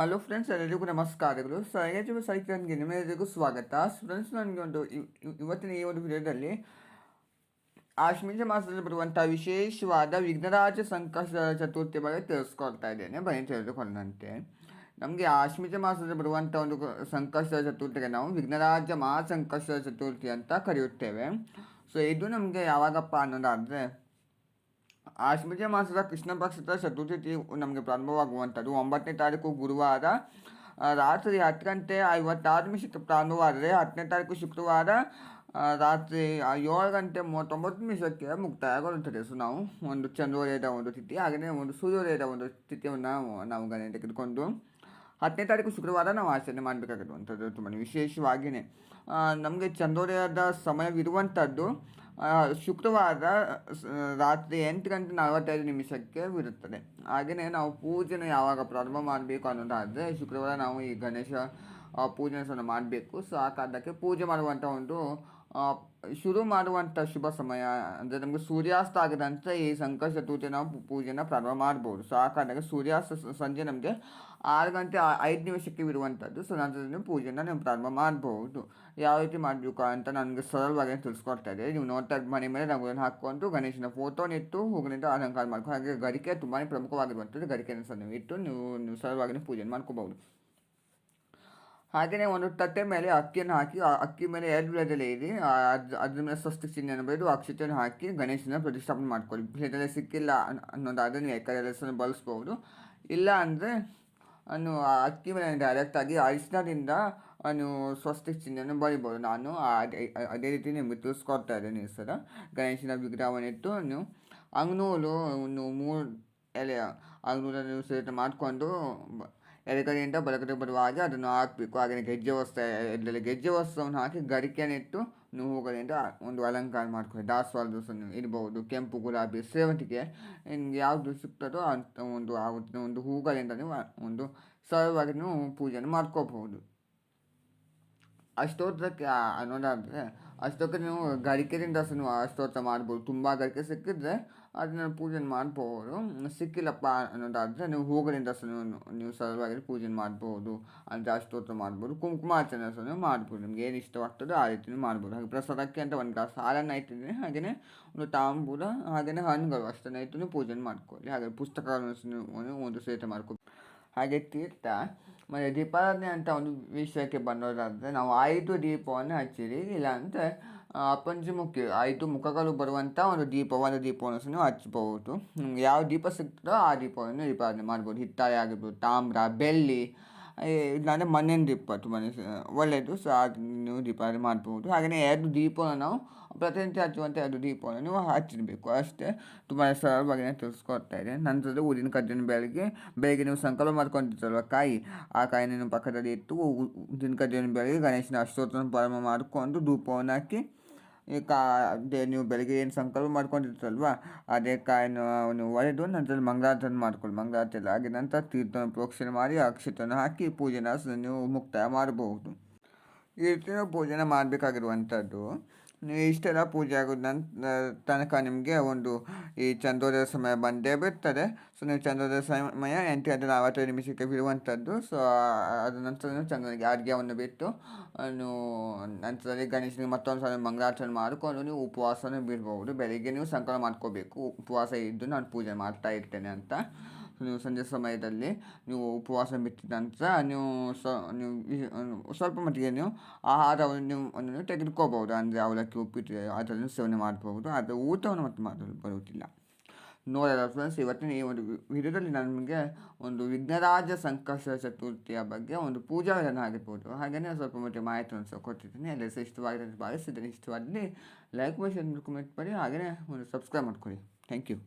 Hello friends, ಎಲ್ಲರಿಗೂ ನಮಸ್ಕಾರಗಳು. ಸಹಜ ಸೈಕ್ಲನ್ಗೆ ನಿಮ್ಮೆಲ್ಲರಿಗೂ ಸ್ವಾಗತ. ಫ್ರೆಂಡ್ಸ್ ನನಗೆ ಒಂದು ಇವ್- ಇವ್- ಇವತ್ತಿನ ಈ ಒಂದು ವಿಡಿಯೋದಲ್ಲಿ ಆಶ್ಮಿಜ ಮಾಸದಲ್ಲಿ ಬರುವಂಥ ವಿಶೇಷವಾದ ವಿಘ್ನರಾಜ ಸಂಕಷ್ಟ ಚತುರ್ಥಿ ಬಗ್ಗೆ ತಿಳಿಸ್ಕೊಳ್ತಾ ಇದ್ದೇನೆ. ಬನ್ನಿ, ತಿಳಿದುಕೊಂಡಂತೆ. ನಮಗೆ ಆಶ್ಮಿಜ ಮಾಸದಲ್ಲಿ ಬರುವಂಥ ಒಂದು ಸಂಕಷ್ಟ ಚತುರ್ಥಿಗೆ ನಾವು ವಿಘ್ನರಾಜ ಮಹಾಸಂಕಷ್ಟ ಚತುರ್ಥಿ ಅಂತ ಕರೆಯುತ್ತೇವೆ. ಸೊ, ಇದು ನಮಗೆ ಯಾವಾಗಪ್ಪ ಅನ್ನೋದಾದರೆ ಆಶ್ಮಿಜ ಮಾಸದ ಕೃಷ್ಣ ಪಕ್ಷದ ಚತುರ್ಥಿ ನಮಗೆ ಪ್ರಾರಂಭವಾಗುವಂಥದ್ದು ಒಂಬತ್ತನೇ ತಾರೀಕು ಗುರುವಾರ ರಾತ್ರಿ ಹತ್ತು ಗಂಟೆ ಐವತ್ತಾರು ನಿಮಿಷಕ್ಕೆ ಪ್ರಾರಂಭವಾದರೆ ಹತ್ತನೇ ತಾರೀಕು ಶುಕ್ರವಾರ ರಾತ್ರಿ ಏಳು ಗಂಟೆ ಮೂವತ್ತೊಂಬತ್ತು ನಿಮಿಷಕ್ಕೆ ಮುಕ್ತಾಯಗೊಳ್ಳುತ್ತದೆ ಸೊ ನಾವು ಒಂದು ಚಂದ್ರೋದಯದ ಒಂದು ತಿಥಿ ಹಾಗೆಯೇ ಒಂದು ಸೂರ್ಯೋದಯದ ಒಂದು ತಿಥಿಯನ್ನು ನಾವು ಗಣನೆ ತೆಗೆದುಕೊಂಡು ಹತ್ತನೇ ತಾರೀಕು ಶುಕ್ರವಾರ ನಾವು ಆಚರಣೆ ಮಾಡಬೇಕಾಗಿರುವಂಥದ್ದು ತುಂಬಾ ವಿಶೇಷವಾಗಿಯೇ ನಮಗೆ ಚಂದ್ರೋದಯದ ಸಮಯವಿರುವಂಥದ್ದು ಶುಕ್ರವಾರ ರಾತ್ರಿ ಎಂಟು ಗಂಟೆ ನಲವತ್ತೈದು ನಿಮಿಷಕ್ಕೆ ಬಿಡುತ್ತದೆ ಹಾಗೆಯೇ ನಾವು ಪೂಜೆನ ಯಾವಾಗ ಪ್ರಾರಂಭ ಮಾಡಬೇಕು ಅನ್ನೋದಾದರೆ, ಶುಕ್ರವಾರ ನಾವು ಈ ಗಣೇಶ ಪೂಜೆ ಪೂಜೆನ ಮಾಡಬೇಕು. ಸೊ, ಆ ಕಾರಣಕ್ಕೆ ಪೂಜೆ ಮಾಡುವಂಥ ಒಂದು ಶುರು ಮಾಡುವಂಥ ಶುಭ ಸಮಯ ಅಂದರೆ ನಮಗೆ ಸೂರ್ಯಾಸ್ತ ಆಗದಂತೆ ಈ ಸಂಕಷ್ಟ ಚತುರ್ಥಿ ನಾವು ಪೂಜೆನ ಪ್ರಾರಂಭ ಮಾಡ್ಬೋದು. ಸೊ ಆ ಕಾರಣಕ್ಕೆ ಸೂರ್ಯಾಸ್ತ ಸಂಜೆ ನಮಗೆ ಆರು ಗಂಟೆ ಐದು ನಿಮಿಷಕ್ಕೆ ಇರುವಂಥದ್ದು ಸೊ ನಂತರದಲ್ಲಿ ಪೂಜೆನ ನೀವು ಪ್ರಾರಂಭ ಮಾಡ್ಬೋದು. ಯಾವ ರೀತಿ ಮಾಡಬೇಕು ಅಂತ ನನಗೆ ಸರಳವಾಗಿ ತಿಳಿಸ್ಕೊಡ್ತಾ ಇದೆ ನೀವು ನೋಡ್ತಾ ಮನೆ ಮೇಲೆ ರಂಗೋಲಿನ ಹಾಕ್ಕೊಂಡು ಗಣೇಶನ ಫೋಟೋನ ಇಟ್ಟು ಹೂಗಳಿಂದ ಅಲಂಕಾರ ಮಾಡ್ಕೊಂಡು ಹಾಗೆ ಗರಿಕೆ ತುಂಬಾ ಪ್ರಮುಖವಾಗಿರುವಂಥದ್ದು ಗರಿಕೆಯನ್ನು ಸಹ ನೀವು ಇಟ್ಟು ನೀವು ನೀವು ಸರಳವಾಗಿ ಪೂಜೆ ಮಾಡ್ಕೋಬಹುದು. ಹಾಗೆಯೇ ಒಂದು ತಟ್ಟೆ ಮೇಲೆ ಅಕ್ಕಿಯನ್ನು ಹಾಕಿ, ಆ ಅಕ್ಕಿ ಮೇಲೆ ಎರಡು ವಿಧದಲ್ಲಿ ಇರಿ ಅದ್ರ ಅದ್ರ ಮೇಲೆ ಸ್ವಸ್ತಿ ಚಿಹ್ನೆಯನ್ನು ಬರೆದು ಅಕ್ಷತೆಯನ್ನು ಹಾಕಿ ಗಣೇಶನ ಪ್ರತಿಷ್ಠಾಪನೆ ಮಾಡ್ಕೊಳ್ಳಿ. ವಿಳೆದೆಲೆ ಸಿಕ್ಕಿಲ್ಲ ಅನ್- ಅನ್ನೋದಾದರೆ ನೀವು ಎಕರೆ ಹೆಸರನ್ನು ಬಳಸ್ಬೋದು. ಇಲ್ಲ ಅಂದರೆ, ಅನ್ನು ಅಕ್ಕಿ ಮೇಲೆ ಡೈರೆಕ್ಟಾಗಿ ಅರಿಶಿನದಿಂದ ಅನ್ನು ಸ್ವಸ್ತಿ ಚಿಹ್ನೆಯನ್ನು ಬರಿಬೋದು. ನಾನು ಅದೇ ಅದೇ ರೀತಿ ನಿಮಗೆ ತಿಳಿಸ್ಕೊಡ್ತಾ ಇದ್ದೇನೆ ಈ ಸಲ. ಗಣೇಶನ ವಿಗ್ರಹವನ್ನಿಟ್ಟು ನೀವು ಅಂಗ್ನೂಲು ಮೂರು ಎಲೆ ಅಂಗ್ನೂಲನ್ನು ಸೇರಿತ ಮಾಡಿಕೊಂಡು ಎಡಗಡೆಯಿಂದ ಬಲಗಡೆ ಹಾಗೆ ಅದನ್ನು ಹಾಕಬೇಕು. ಹಾಗೆ ಗೆಜ್ಜೆ ವಸ್ತ್ರ ಇದರಲ್ಲಿ ಗೆಜ್ಜೆ ವಸ್ತ್ರವನ್ನು ಹಾಕಿ ಗರಿಕೆಯನ್ನಿಟ್ಟು ನೀವು ಹೂಗಳಿಂದ ಒಂದು ಅಲಂಕಾರ ಮಾಡ್ಕೊಳ್ಳಿ. ದಾಸವಾಳದ ಇರ್ಬೋದು ಕೆಂಪು ಗುಲಾಬಿ, ಸೇವಂತಿಗೆ, ನಿಮ್ಗೆ ಯಾವುದು ಸಿಗ್ತದೋ ಆ ಒಂದು- ಒಂದು ಹೂಗಳಿಂದ ನೀವು ಒಂದು ಸರಳವಾಗಿ ನೀವು ಪೂಜೆಯನ್ನು ಮಾಡ್ಕೋಬಹುದು. ಅಷ್ಟೋತ್ರಕ್ಕೆ ಆ- ಅನ್ನೋದಾದರೆ ಅಷ್ಟೋತ್ರ ನೀವು ಗರಿಕೆಯಿಂದ ಸಹ ನೀವು ಅಷ್ಟೋತ್ರ ಮಾಡ್ಬೋದು. ತುಂಬ ಗರಿಕೆ ಸಿಕ್ಕಿದ್ರೆ ಅದನ್ನ ಪೂಜೆ ಮಾಡ್ಬೋದು. ಸಿಕ್ಕಿಲ್ಲಪ್ಪ ಅನ್ನೋದಾದರೆ ನೀವು ಹೂಗಳಿಂದ ಸಹ ನೀವು ಸರಳವಾಗಿ ಪೂಜೆ ಮಾಡ್ಬೋದು. ಅಂದರೆ ಅಷ್ಟೋತ್ರ ಮಾಡ್ಬೋದು. ಕುಂಕುಮಾರ್ಚನೆ ಸಹ ನೀವು ಮಾಡ್ಬೋದು. ನಿಮ್ಗೆ ಏನು ಇಷ್ಟವಾಗ್ತದೋ ಆ ರೀತಿಯೂ ಮಾಡ್ಬೋದು. ಹಾಗೆ ಪ್ರಸಾದಕ್ಕೆ ಅಂತ ಒಂದು ಗ್ಲಾಸ್ ಹಾಲನ್ನು ಇಟ್ಟಿದ್ದೀನಿ. ಹಾಗೆಯೇ ಒಂದು ತಾಂಬೂಲ, ಹಾಗೆಯೇ ಹಣ್ಣುಗಳು ಅಷ್ಟನ್ನು ಇಟ್ಟು ಪೂಜೆ ಮಾಡ್ಕೊಳ್ಳಿ. ಹಾಗೆ ಪುಸ್ತಕಗಳನ್ನು ನೀವು ಒಂದು ಸೇತ ಮಾಡ್ಕೊ ಹಾಗೆ ತೀರ್ಥ. ಮತ್ತು ದೀಪಾರಾಧನೆ ಅಂತ ಒಂದು ವಿಷಯಕ್ಕೆ ಬಂದೋದಾದರೆ ನಾವು ಐದು ದೀಪವನ್ನು ಹಚ್ಚಿರಿ. ಇಲ್ಲಾಂದರೆ ಪಂಚಮುಖಿ ಐದು ಮುಖಗಳು ಬರುವಂಥ ಒಂದು ದೀಪವಾದ ದೀಪವನ್ನು ಸಹ ನೀವು ಯಾವ ದೀಪ ಸಿಗ್ತದೋ ಆ ದೀಪವನ್ನು ದೀಪಾರಾಧನೆ ಮಾಡ್ಬೋದು. ಹಿತ್ತಾಳೆ ಆಗಿರ್ಬೋದು, ತಾಮ್ರ, ಬೆಳ್ಳಿ ಇಲ್ಲಾಂದರೆ ಮಣ್ಣಿನ ದೀಪ ತುಂಬಾ ಒಳ್ಳೆಯದು ಸೊ ಅದು ನೀವು ದೀಪಾವಳಿ ಮಾಡ್ಬೋದು ಹಾಗೆಯೇ ಎರಡು ದೀಪವನ್ನು ನಾವು ಪ್ರತಿನಿತ್ಯ ಹಚ್ಚುವಂಥ ಎರಡು ದೀಪವನ್ನು ನೀವು ಹಚ್ಚಿರಬೇಕು ಅಷ್ಟೇ ತುಂಬ ಸರಳವಾಗಿ ನಾನು ತಿಳಿಸ್ಕೊಡ್ತಾ ಇದೆ ನಂತರದ ಊದಿನ ಕಡ್ಡಿನ ಬೆಳಗ್ಗೆ ಬೆಳಗ್ಗೆ ನೀವು ಸಂಕಲ್ಪ ಮಾಡ್ಕೊಂಡಿರ್ತೀರಲ್ವ ಕಾಯಿ ಆ ಕಾಯಿನ ನೀವು ಪಕ್ಕದಲ್ಲಿ ಇಟ್ಟು ಊ- ಊದಿನ ಕಡ್ಡಿನ ಬೆಳಗ್ಗೆ ಗಣೇಶನ ಅಷ್ಟೋತ್ತರವನ್ನು ಪ್ರಾರಂಭ ಮಾಡಿಕೊಂಡು ಧೂಪವನ್ನು ಹಾಕಿ ಈ ಕಾ ಅದೇ ನೀವು ಬೆಳಗ್ಗೆ ಏನು ಸಂಕಲ್ಪ ಮಾಡ್ಕೊಂಡಿರ್ತೀರಲ್ವ, ಅದೇ ಕಾಯನ್ನು ನೀವು ಒಡೆದು ನಂತರ ಮಂಗಳಾರತನ ಮಾಡ್ಕೊಳ್ಳಿ ಮಂಗಳಾರತಿ ಎಲ್ಲ ಆಗಿ ನಂತರ ತೀರ್ಥವನ್ನು ಪ್ರೋಕ್ಷಣೆ ಮಾಡಿ ಅಕ್ಷತನ ಹಾಕಿ ಪೂಜೆನ ನೀವು ಮುಕ್ತಾಯ ಮಾಡಬಹುದು. ಈ ರೀತಿ ನಾವು ಪೂಜೆನ ಮಾಡಬೇಕಾಗಿರುವಂಥದ್ದು. ಇಷ್ಟೆಲ್ಲ ಪೂಜೆ ಆಗೋದು ನಂತರ ತನಕ ನಿಮಗೆ ಒಂದು ಈ ಚಂದ್ರೋದಯ ಸಮಯ ಬಂದೇ ಬಿಡ್ತದೆ. ಸೊ ನೀವು ಚಂದ್ರೋದಯ ಸಮಯ ಎಂಟು ಗಂಟೆ ನಲವತ್ತೈದು ನಿಮಿಷಕ್ಕೆ ಬಿಡುವಂಥದ್ದು ಸೊ ಅದ ನಂತರ ಚಂದ್ರನಿಗೆ ಅರ್ಘ್ಯವನ್ನು ಬಿಟ್ಟು, ನೀವು ನಂತರದಲ್ಲಿ ಗಣೇಶನಿಗೆ ಮತ್ತೊಂದು ಸಲ ಮಂಗಳಾಚರಣೆ ಮಾಡಿಕೊಂಡು ನೀವು ಉಪವಾಸನೂ ಬಿಡ್ಬೋದು ಬೆಳಿಗ್ಗೆ ನೀವು ಸಂಕಲ್ಪ ಮಾಡ್ಕೋಬೇಕು. ಉಪವಾಸ ಇದ್ದು ನಾನು ಪೂಜೆ ಮಾಡ್ತಾ ಇರ್ತೇನೆ ಅಂತ. ನೀವು ಸಂಜೆ ಸಮಯದಲ್ಲಿ ನೀವು ಉಪವಾಸ ಬಿಟ್ಟಿದ ನಂತರ ನೀವು ಸ, ನೀವು ಸ್ವಲ್ಪ ಮಟ್ಟಿಗೆ ನೀವು ಆಹಾರವನ್ನು ನೀವು ತೆಗೆದುಕೋಬಹುದು. ಅಂದರೆ ಅವಲಕ್ಕಿ, ಉಪ್ಪಿಟ್ಟು ಅದನ್ನು ಸೇವನೆ ಮಾಡಬಹುದು. ಆದರೆ ಊಟವನ್ನು ಮತ್ತೆ ಮಾಡಲು ಬರುವುದಿಲ್ಲ. ನೋಡೋಣ ಫ್ರೆಂಡ್ಸ್ ಇವತ್ತಿನ ಈ ಒಂದು ವಿಡಿಯೋದಲ್ಲಿ ನಮಗೆ ಒಂದು ವಿಘ್ನರಾಜ ಸಂಕಷ್ಟ ಚತುರ್ಥಿಯ ಬಗ್ಗೆ ಒಂದು ಪೂಜಾ ವಿಧಾನ ಆಗಿರ್ಬೋದು. ಹಾಗೆಯೇ ಸ್ವಲ್ಪ ಮಟ್ಟಿಗೆ ಮಾಹಿತಿಯನ್ನು ಸಹ ಕೊಟ್ಟಿದ್ದೀನಿ. ಎಲ್ಲ ಸಹ ಇಷ್ಟವಾಗಿದೆ ಭಾವಿಸಿದ್ದೀನಿ ಇಷ್ಟವಾದಲ್ಲಿ ಲೈಕ್ ಮಾಡಿ ಕಮೆಂಟ್ ಮಾಡಿ. ಹಾಗೆಯೇ ಒಂದು ಸಬ್ಸ್ಕ್ರೈಬ್ ಮಾಡ್ಕೊಳ್ಳಿ. Thank you